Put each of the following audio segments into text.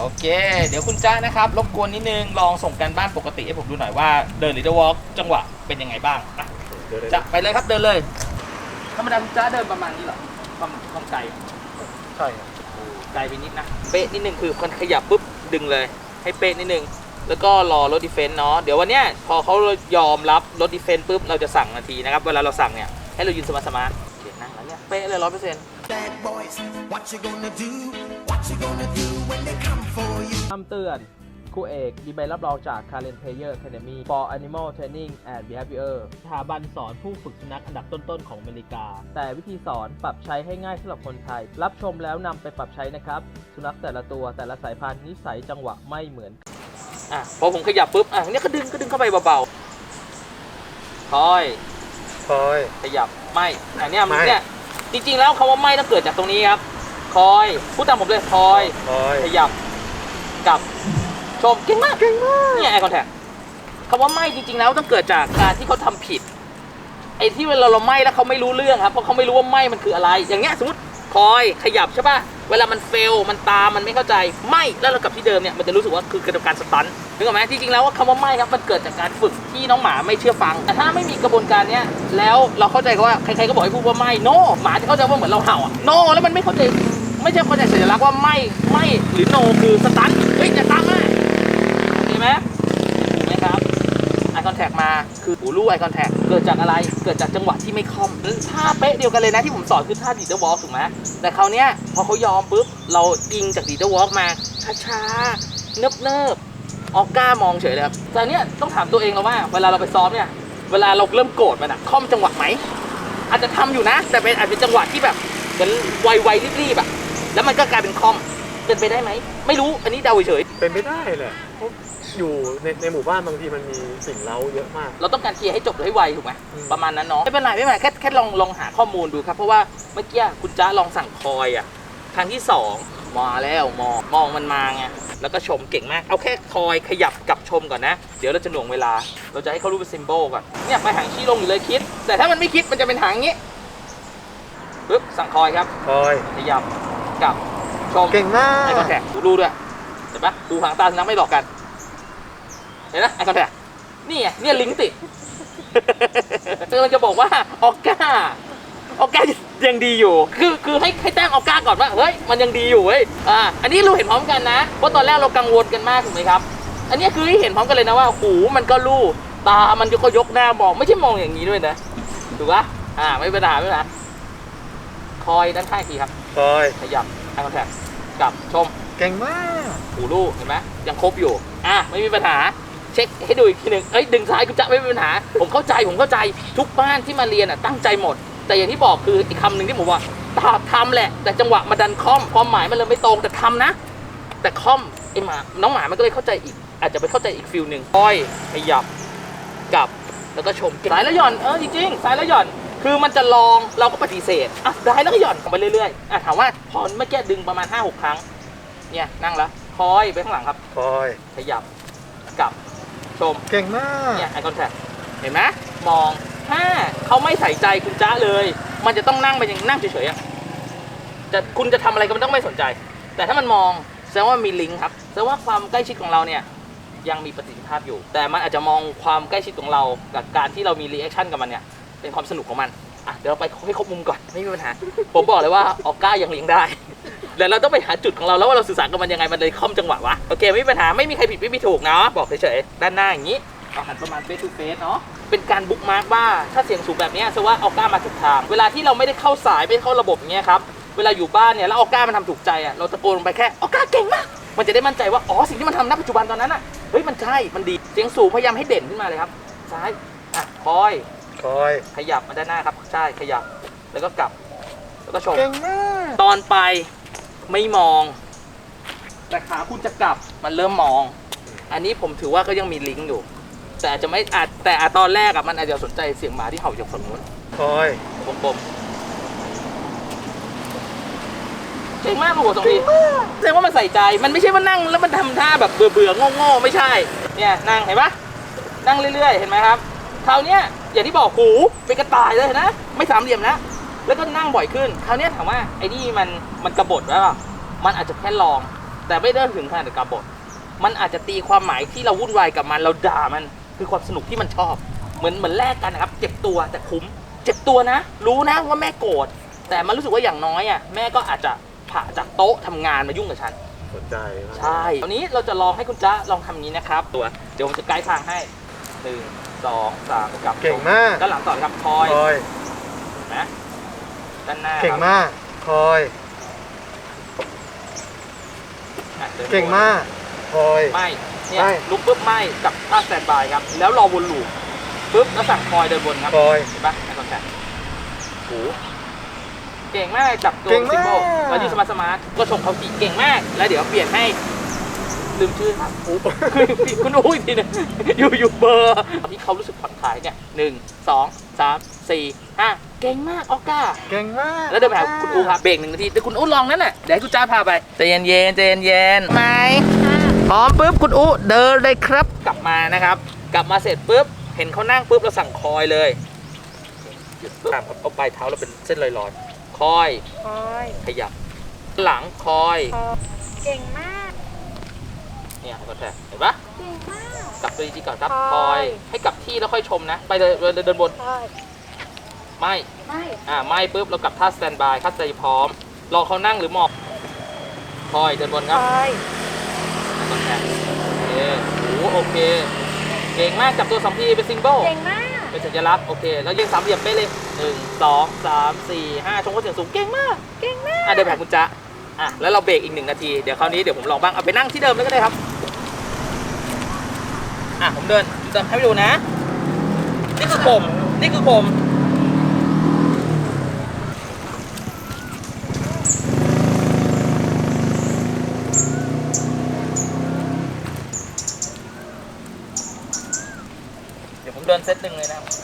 โอเค เดี๋ยวคุณจ้านะครับ รบกวนนิดนึง ลองส่งกันบ้านปกติให้ผมดูหน่อยว่าเดิน Leader Walk จังหวะเป็นยังไงบ้างอะเดี๋ยวจะไปเลยครับเดินเลย ธรรมดาคุณจ้าเดินประมาณนี้เหรอ ความความไกลใช่ครับไกลไปนิดนะ เป๊ะนิดนึงคือคนขยับปุ๊บดึงเลย ให้เป๊ะนิดนึง แล้วก็รอรถดีเฟนต์เนาะ เดี๋ยววันเนี้ยพอเขายอมรับรถดีเฟนต์ปุ๊บเราจะสั่งนาทีนะครับ เวลาเราสั่งเนี่ยให้เรายืนสมาสมาโอเคนั่งแล้วเนี่ยเป๊ะเลยร้อยเปอร์เซ็นต์ Bad boys, what you gonna do? What you gonna do when they come for you? คำเตือนครูเอกมีใบรับรองจาก Karen Player Academy for Animal Training and Behavior สถาบันสอนผู้ฝึกสุนัขอันดับต้นๆของอเมริกา แต่วิธีสอนปรับใช้ให้ง่ายสำหรับคนไทย รับชมแล้วนำไปปรับใช้นะครับ สุนัขแต่ละตัวแต่ละสายพันธุ์นิสัยจังหวะไม่เหมือน อะ พอผมขยับปุ๊บ อะเนี่ยก็ดึงก็ดึงเข้าไปเบาๆคอย คอย ขยับไม่ อันเนี้ยมันไม่เนี่ย จริงๆแล้วคำว่าไม่ต้องเกิดจากตรงนี้ครับ คอยพูดตามผมเลยคอยคอยขยับกับชมเก่งมากเก่งมากเนี่ยไอคอนแทคคำว่าไม่จริงๆแล้วต้องเกิดจากการที่เขาทำผิดไอ้ที่เวลาเราไม่แล้วเขาไม่รู้เรื่องครับเพราะเขาไม่รู้ว่าไม่มันคืออะไร อย่างเงี้ยสมมติ คอยขยับใช่ป่ะ เวลามันเฟล มันตามมันไม่เข้าใจ ไม่ แล้วเรากลับที่เดิมเนี่ย มันจะรู้สึกว่าคือกระบวนการสตันนึกออกไหมที่จริงแล้วว่าคำว่าไม่ครับ มันเกิดจากการฝึกที่น้องหมาไม่เชื่อฟัง แต่ถ้าไม่มีกระบวนการเนี้ย แล้วเราเข้าใจว่าใครๆก็บอกให้พูดว่าไม่โนหมาจะเข้าใจว่าเหมือนเราเห่าอะโนแล้วมันไม่เข้าใจ ไม่ใช่เข้าใจสัญลักษณ์ว่าไม่ ไม่ หรือโนคือสตันเฮ้ยจะตามมาเห็นไหมถูกไหมครับ ไอ คมาคือหูรูไอคอนแทคเกิดจากอะไรเกิดจากจังหวะที่ไม่คล่อมท่าเป๊ะเดียวกันเลยนะที่ผมสอนคือท่าดีเดอร์วอล์กถูกไหมแต่คราวเนี้ยพอเขายอมปุ๊บเราอิงจากดีเดอร์วอล์กมาช้าๆเนิบเนิบๆออกก้ามองเฉยเลยครับแต่เนี้ยต้องถามตัวเองเราว่า เวลาเราไปซ้อมเนี่ยเวลาเราเริ่มโกรธมันอะคล่อมจังหวะไหมอาจจะทำอยู่นะ แต่เป็นอาจจะเป็นจังหวะที่แบบเหมือนไวๆรีบๆอะแล้วมันก็กลายเป็นคอมเป็นไปได้ไหมไม่รู้อันนี้เดาเฉยเป็นไม่ได้แหละ อยู่ในในหมู่บ้านบางทีมันมีสิ่งเล้าเยอะมาก เราต้องการเคลียร์ให้จบหรือให้ไวถูกไหมอืม ประมาณนั้นเนาะไม่เป็นไรไม่เป็นไรแค่แค่ลองลองหาข้อมูลดูครับ เพราะว่าเมื่อกี้คุณจ้าลองสั่งคอยอะครั้งที่สองมาแล้วมองมองมันมาไงแล้วก็ชมเก่งมากเอาแค่คอยขยับกับชมก่อนนะ เดี๋ยวเราจะหน่วงเวลา เราจะให้เขารู้เป็นซิมโบลก่อนเนี่ยไปหางชี้ลงอยู่เลยคิด แต่ถ้ามันไม่คิดมันจะเป็นหางอย่างงี้ปึ๊บสั่งคอยครับ คอยขยับกับชมเก่งมากไอคอนแทคดูดูด้วย เห็นปะดูหางตาสุนัขไม่หลอกกัน เห็นไหมไอคอนแทคนี่ไงเนี่ยลิงก์ติดกำลังจะบอกว่าออก้าออก้ายังดีอยู่ คือคือให้ให้แต้มออก้าก่อนว่าเฮ้ยมันยังดีอยู่เว้ยอ่าอันนี้เราเห็นพร้อมกันนะเพราะตอนแรกเรากังวลกันมากถูกไหมครับ อันนี้คือให้เห็นพร้อมกันเลยนะว่าหูมันก็ลู่ตา มันก็ยกหน้ามองไม่ใช่มองอย่างนี้ด้วยนะถูกปะอ่าไม่เป็นปัญหาไม่เป็นปัญหาคอยด้านข้างอีกทีครับคอยขยับไอคอนแทคกับชม เก่งมากหูรูกเห็นไหมยังครบอยู่ อะไม่มีปัญหา เช็คให้ดูอีกทีหนึ่งเอ้ยดึงซ้ายกูจะไม่มีปัญหา ผมเข้าใจผมเข้าใจทุกบ้านที่มาเรียนอะตั้งใจหมด แต่อย่างที่บอกคืออีกคำหนึ่งที่ผมว่าตาทำแหละ แต่จังหวะมาดันคอมความหมายมันเลยไม่ตรงแต่ทำนะ แต่คอมไอหมาน้องหมามันก็เลยเข้าใจอีก อาจจะไปเข้าใจอีกฟิลหนึ่งค่อยขยับกลับแล้วก็ชมสายแล้วหย่อนเออจริงๆสายแล้วหย่อนคือมันจะลองเราก็ปฏิเสธอะได้แล้วก็หย่อนไปเรื่อยๆอะถามว่าพอเมื่อกี้ดึงประมาณ5-6ครั้ง เนี่ยนั่งแล้วคอยไปข้างหลังครับ คอย ขยับกลับชมเก่งมากเนี่ยไอคอนแทคเห็นไหมมองถ้าเขาไม่ใส่ใจคุณจ้าเลย มันจะต้องนั่งไปอย่างนั่งเฉยๆอะจะคุณจะทำอะไรก็มันต้องไม่สนใจ แต่ถ้ามันมองแสดงว่ามีลิงก์ครับแสดงว่าความใกล้ชิดของเราเนี่ยยังมีประสิทธิภาพอยู่ แต่มันอาจจะมองความใกล้ชิดของเรากับการที่เรามีรีแอคชั่นกับมันเนี่ยเป็นความสนุกของมัน อะเดี๋ยวเราไปให้ครบมุมก่อนไม่มีปัญหา ผมบอกเลยว่าออกก้ายังเลี้ยงได้แล้วเราต้องไปหาจุดของเราแล้วว่าเราสื่อสารกับมันยังไงมันเลยคล่อมจังหวะวะโอเคไม่มีปัญหาไม่มีใครผิดไม่มีถูกเนาะบอกเฉยๆด้านหน้าอย่างนี้เราหันประมาณเฟสทูเฟสเนาะเป็นการบุ๊กมาร์กว่าถ้าเสียงสูงแบบเนี้ยแสดงว่าออกก้ามาถูกทางเวลาที่เราไม่ได้เข้าสายไม่ได้เข้าระบบอย่างเงี้ยครับเวลาอยู่บ้านเนี่ยแล้วออกก้ามันทำถูกใจอะเราตะโกนลงไปแค่ออกก้าเก่งมากมันจะได้มั่นใจว่าอ๋อสิ่งที่มันทำณปัจจุบันตอนนั้นอะเฮ้ยมันใช่มันดีเสียงสูงพยายามให้เด่นขึ้นมาเลยครับซ้ายอะคอย คอยขยับมาด้านหน้าครับ ใช่ ขยับ แล้วก็กลับ แล้วก็ชม เก่งมากตอนไปไม่มอง แต่ขาคุณจะกลับมันเริ่มมอง อันนี้ผมถือว่าก็ยังมีลิงก์อยู่ แต่อาจจะไม่อาจแต่อาจตอนแรกอะมันอาจจะสนใจเสียงหมาที่เห่าจากฝั่งนู้นคอยผมผมเก่งมากลูกตรงนี้แสดงว่ามันใส่ใจมันไม่ใช่ว่านั่งแล้วมันทำท่าแบบเบื่อเบื่อๆโง่ๆไม่ใช่ เนี่ยนั่งเห็นปะนั่งเรื่อยๆ เห็นไหมครับ คราวเนี้ยอย่างที่บอกหูเป็นกระต่ายเลยนะไม่สามเหลี่ยมนะแล้วก็นั่งบ่อยขึ้น คราวเนี้ยถามว่าไอ้นี่มันมันกระบดแล้วเปล่ามันอาจจะแค่ลอง แต่ไม่ได้ถึงขนาดกาบทมันอาจจะตีความหมายที่เราวุ่นวายกับมันเราด่ามันคือความสนุกที่มันชอบ เหมือนเหมือนแลกกันนะครับ เจ็บตัวแต่คุ้ม เจ็บตัวนะ รู้นะว่าแม่โกรธแต่มันรู้สึกว่าอย่างน้อยอะแม่ก็อาจจะผ่าจากโต๊ะทำงานมายุ่งกับฉันสนใจมากใช่ตอนนี้เราจะลองให้คุณจ๊ะลองทำอย่างนี้นะครับ ตัวเดี๋ยวผมจะไกด์ทางให้ หนึ่งสองสามกลับเก่งมาก ด้านหลังต่อครับคอยคอยนะด้านหน้าเก่งครับมาก คอยอะดินเก่งมาก คอย ไม่เนี่ยไม่ ลุกปุ๊บไม่กับท่าสแตนบายครับ แล้วรอวนลูปปุ๊บแล้วสั่งคอยเดินวนครับคอย เห็นปะไอคอนแทคโอ้เก่งมากจับตัวเก่งมาก ซิมโบลแล้วยืนสมาร์ทสมาร์ทก็ชมเขาทีเก่งมาก แล้วเดี๋ยวเปลี่ยนให้ ลืมชื่อครับอุ๊คุณอุ้ยทีหนึงอยู่อยู่เบอร์ที่เขารู้สึกผ่อนคลายเนี่ยหนึ่งสองสามสี่ห้าเก่งมากออก้า เก่งมากแล้วเดินไปหาคุณอูครับเบรกหนึ่งนาทีเดี๋ยวคุณอูลองนั่นน่ะเดี๋ยวให้คุณจ้าพาไปใจเย็นเย็นๆใจเย็นเย็นๆไหมพร้อมปุ๊บคุณอูเดินเลยครับ กลับมานะครับ กลับมาเสร็จปุ๊บเห็นเขานั่งปุ๊บเราสั่งคอยเลยหยุดปุ๊บครับเอาปลายเท้าเราเป็นเส้นลอยๆคอย คอย ขยับ หลังคอยคอยเก่งมาก เนี่ยก็แทเห็นปะเก่งมาก กลับตัวจริงๆก่อนครับคอยคอย ให้กลับที่แล้วค่อยชมนะ ไปเลยเดินเดินบนคอยไม่ ไม่อ่าอ่า ไม่ปุ๊บ เรากลับท่าสแตนบายท่าใจพร้อม รอเขานั่งหรือหมอบคอยเดินบนคครับอยคอนแทคโอเคโอ้โหโอเค เก่งมาก จับตัวสองทีเป็นซิงเกิลเก่งมาก เป็นสัญลักษณ์โอเค แล้วยิงสามเหลี่ยมเป๊ะเลยหนึ่งสองสามสี่ห้าชงเข้าเสียงสูง เก่งมาก เก่งมาก อะเดินไปหาคุณจ๊ะอะแล้วเราเบรกอีกหนึ่งนาที เดี๋ยวคราวนี้เดี๋ยวผมลองบ้าง เอาไปนั่งที่เดิมเลยก็ได้ครับ อะผมเดินเดินให้ไปดูนะ นี่คือผมนี่คือผมเดี๋ยวผมเดินเซตหนึ่งเลยนะครับ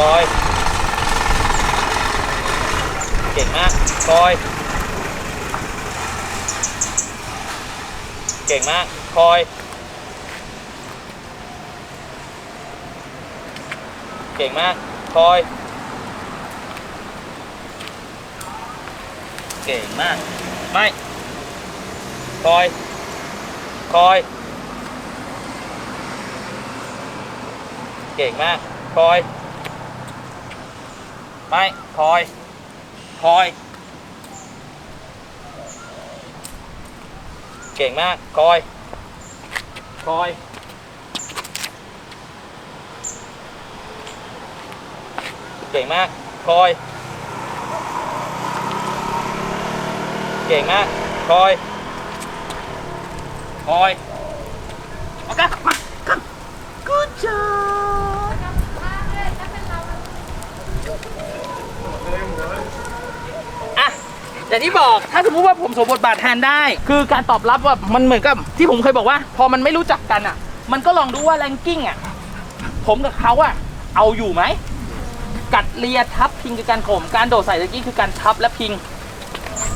คอย เก่งมากคอย เก่งมากคอย เก่งมากคอย เก่งมาก ไม่คอย คอย เก่งมากคอย ไม่คอยคอย เก่งมากคอยคอยเก่งมากคอย เก่งมากคอย คอย โอเค มา Good job อะ อย่างที่บอกถ้าสมมติว่าผมสวมบทบาทแทนได้ คือการตอบรับว่ามันเหมือนกับที่ผมเคยบอกว่า พอมันไม่รู้จักกันอะ มันก็ลองดูว่าแรงกิ้งอะผมกับเขาอะเอาอยู่ไหมกัดเลียทับพิงคือการข่มการโดดใส่ตะกี้คือการทับและพิง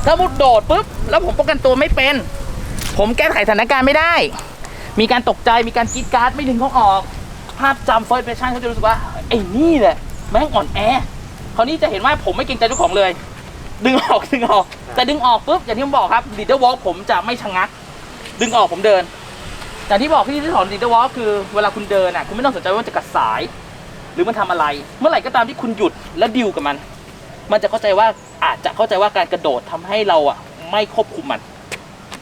ถ้ามุดโดดปุ๊บแล้วผมป้องกันตัวไม่เป็น ผมแก้ไขสถานการณ์ไม่ได้ มีการตกใจมีการกรีดการ์ดไม่ดึงเขาออก ภาพจำเฟิร์สเพชั่นเขาจะรู้สึกว่าไอ้นี่แหละแม่งอ่อนแอคราวนี้จะเห็นว่าผมไม่เกรงใจเจ้าของเลย ดึงออกดึงออก แต่ดึงออกปุ๊บอย่างที่ผมบอกครับลีดเดอร์วอล์กผมจะไม่ชะงัก ดึงออกผมเดินอย่างที่บอกพี่ที่สอนลีดเดอร์วอล์กคือเวลาคุณเดินอะคุณไม่ต้องสนใจว่ามันจะกัดสาย หรือมันทำอะไร เมื่อไหร่ก็ตามที่คุณหยุดและดิวกับมัน มันจะเข้าใจว่าอาจจะเข้าใจว่าการกระโดดทำให้เราอะไม่ควบคุมมัน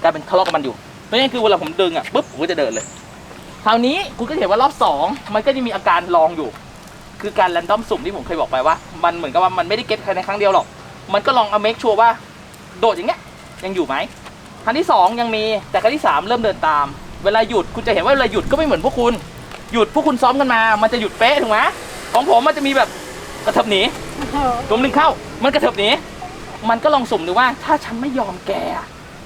กลายเป็นทะเลาะกับมันอยู่เพราะฉะนั้นคือเวลาผมดึงอะปุ๊บผมก็จะเดินเลยคราวนี้คุณก็จะเห็นว่ารอบสองมันก็จะมีอาการลองอยู่ คือการแรนดอมสุ่มที่ผมเคยบอกไปว่า มันเหมือนกับว่ามันไม่ได้เก็ตใครในครั้งเดียวหรอก มันก็ลองเอาเมคชัวร์ว่า โดดอย่างเงี้ยยังอยู่ไหมครั้งที่สองยังมีแต่ครั้งที่สามเริ่มเดินตาม เวลาหยุดคุณจะเห็นว่าเวลาหยุดก็ไม่เหมือนพวกคุณ หยุดพวกคุณซ้อมกันมา มันจะหยุดเป๊ะถูกไหมของผมมันจะมีแบบกระเถิบหนีตัวหนึ่งเข้า มันกระเถิบหนีมันก็ลองสุ่มดูว่าถ้าฉันไม่ยอมแกอะ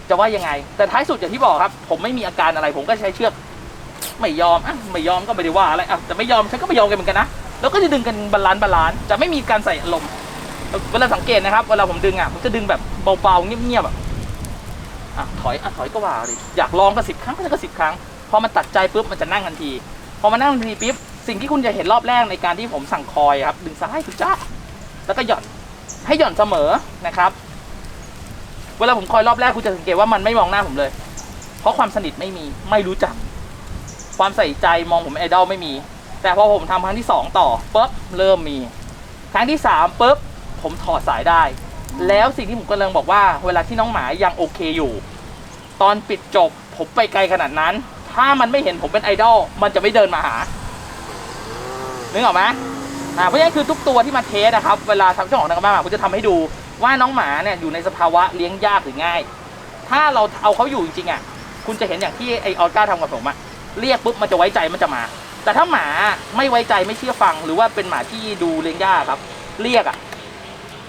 จะว่ายังไง แต่ท้ายสุดอย่างที่บอกครับ ผมไม่มีอาการอะไร ผมก็ใช้เชือก ไม่ยอมอะไม่ยอมก็ไม่ได้ว่าอะไรอะแต่ไม่ยอมฉันก็ไม่ยอมกันเหมือนกันนะแล้วก็จะดึงกันบาลานซ์บาลานซ์จะไม่มีการใส่อารมณ์ เวลาสังเกตนะครับ เวลาผมดึงอะผมจะดึงแบบเบาๆเงียบๆแบบอะถอยอะถอยก็ว่าดิอยากลองก็สิบครั้งก็สิบครั้ง พอมันตัดใจปุ๊บมันจะนั่งทันที พอมานั่งทันทีปุ๊บสิ่งที่คุณจะเห็นรอบแรกในการที่ผมสั่งคอยครับ ดึงซ้ายดึงจ้าแล้วก็หย่อนให้หย่อนเสมอนะครับ เวลาผมคอยรอบแรกคุณจะสังเกตว่ามันไม่มองหน้าผมเลย เพราะความสนิทไม่มีไม่รู้จัก ความใส่ใจมองผมไอดอลไม่มี แต่พอผมทำครั้งที่สองต่อปุ๊บเริ่มมี ครั้งที่สามปุ๊บ ผมถอดสายได้ แล้วสิ่งที่ผมกำลังบอกว่า เวลาที่น้องหมายังโอเคอยู่ ตอนปิดจบผมไปไกลขนาดนั้น ถ้ามันไม่เห็นผมเป็นไอดอลมันจะไม่เดินมาหานึกออกไหมอ่าเพราะฉะนั้นคือทุกตัวที่มาเทสนะครับ เวลาทำเจ้าของทางบ้านผมจะทำให้ดูว่าน้องหมาเนี่ยอยู่ในสภาวะเลี้ยงยากหรือง่าย ถ้าเราเอาเขาอยู่จริงๆอะ คุณจะเห็นอย่างที่ไอออสกาทำกับผมอะเรียกปุ๊บมันจะไว้ใจมันจะมา แต่ถ้าหมาไม่ไว้ใจไม่เชื่อฟัง หรือว่าเป็นหมาที่ดูเลี้ยงยากครับ เรียกอะ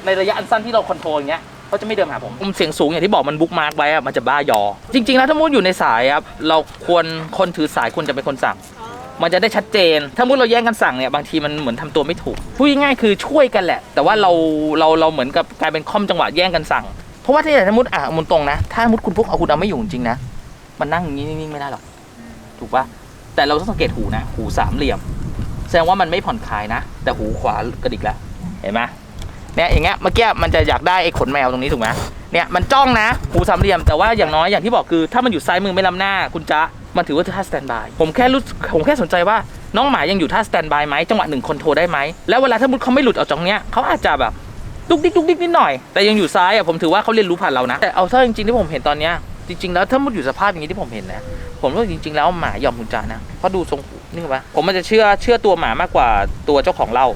ในระยะอันสั้นที่เราคอนโทรลอย่างเงี้ยเขาจะไม่เดินหาผมผมเสียงสูงอย่างที่บอกมันบุ๊กมาร์กไว้อะมันจะบ้ายอ จริง ๆ แล้วถ้ามุดอยู่ในสายครับเราควรคนถือสายควรจะเป็นคนสั่ง มันจะได้ชัดเจน ถ้ามุดเราแย่งกันสั่งเนี่ยบางทีมันเหมือนทำตัวไม่ถูกพูดง่ายๆคือช่วยกันแหละ แต่ว่าเราเราเราเหมือนกับกลายเป็นคอมจังหวะแย่งกันสั่งเพราะว่าถ้าสมมติอะมุนตรงนะ ถ้ามมติคุณพวกเอาคุณเอาไม่อยู่จริงนะมันนั่งอย่างนี้นิ่งๆไม่ได้หรอกถูกปะแต่เราต้องสังเกตหูนะ หูสามเหลี่ยม แสดงว่ามันไม่ผ่อนคลายนะ แต่หูขวากระดิกแล้วเห็นไหม เนี่ยอย่างเงี้ยเมื่อกี้มันจะอยากได้ไอ้ขนแมวตรงนี้ถูกไหมเนี่ยมันจ้องนะหูสามเหลี่ยมแต่ว่าอย่างน้อยอย่างที่บอกคือ ถ้ามันอยู่ซ้ายมือไม่ล้ำหน้าคุณจ๊ะมันถือว่าท่าสแตนบายผมแค่รู้ผมแค่สนใจว่าน้องหมายังอยู่ท่าสแตนบายไหมจังหวะหนึ่งคนโทรได้ไหมแล้วเวลาถ้ามุดเขาไม่หลุดออกจากเนี้ยเขาอาจจะแบบดุกดิกดุกดิกนิดหน่อย แต่ยังอยู่ซ้ายอะผมถือว่าเขาเรียนรู้ผ่านเรานะแต่เอาเท่าจริงๆที่ผมเห็นตอนเนี้ยจริงๆแล้วถ้ามุดอยู่สภาพอย่างนี้ที่ผมเห็นนะผมว่าจริงๆแล้วหมายอมคุณจ๊ะนะเพราะดูทรงหูนี่ปะผมมันจะเชื่อเชื่อตัวหมามากกว่าตัวเจ้าของเล่า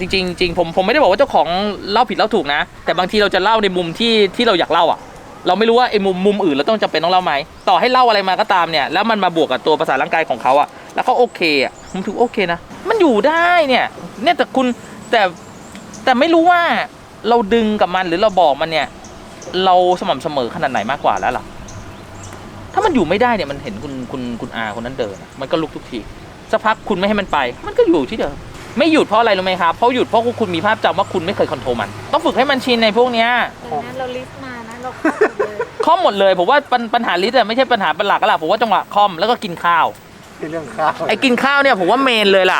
จริงๆจริงผมผมไม่ได้บอกว่าเจ้าของเล่าผิดเล่าถูกนะ แต่บางทีเราจะเล่าในมุมที่ที่เราอยากเล่าอะ เราไม่รู้ว่าไอ้มุมมุมอื่นเราต้องจำเป็นต้องเล่าไหมต่อให้เล่าอะไรมาก็ตามเนี่ยแล้วมันมาบวกกับตัวภาษาร่างกายของเขาอะแล้วเขาโอเคอะผมถือโอเคนะมันอยู่ได้เนี่ยเนี่ยแต่คุณแต่แต่ไม่รู้ว่าเราดึงกับมันหรือเราบอกมันเนี่ย เราสม่ำเสมอขนาดไหนมากกว่าแล้วล่ะ ถ้ามันอยู่ไม่ได้เนี่ยมันเห็นคุณคุณคุณอาคนนั้นเดิน มันก็ลุกทุกทีสักพักคุณไม่ให้มันไป มันก็อยู่ที่เดิม ไม่หยุดเพราะอะไรรู้ไหมครับเพราะหยุดเพราะคุณมีภาพจำว่าคุณไม่เคยคอนโทรลมัน ต้องฝึกให้มันชินในพวกเนี้ยดังนั้นเราลิสต์มานะเราเข้าหมดเลยข้อมหมดเลยผมว่าปัญปัญหาลิสต์อะไม่ใช่ปัญหาเป็นหลักก็หลักผมว่าจังหวะคอมแล้วก็กินข้าว ที่เรื่องข้าวไอ้กินข้าวเนี่ยผมว่าเมนเลยล่ะ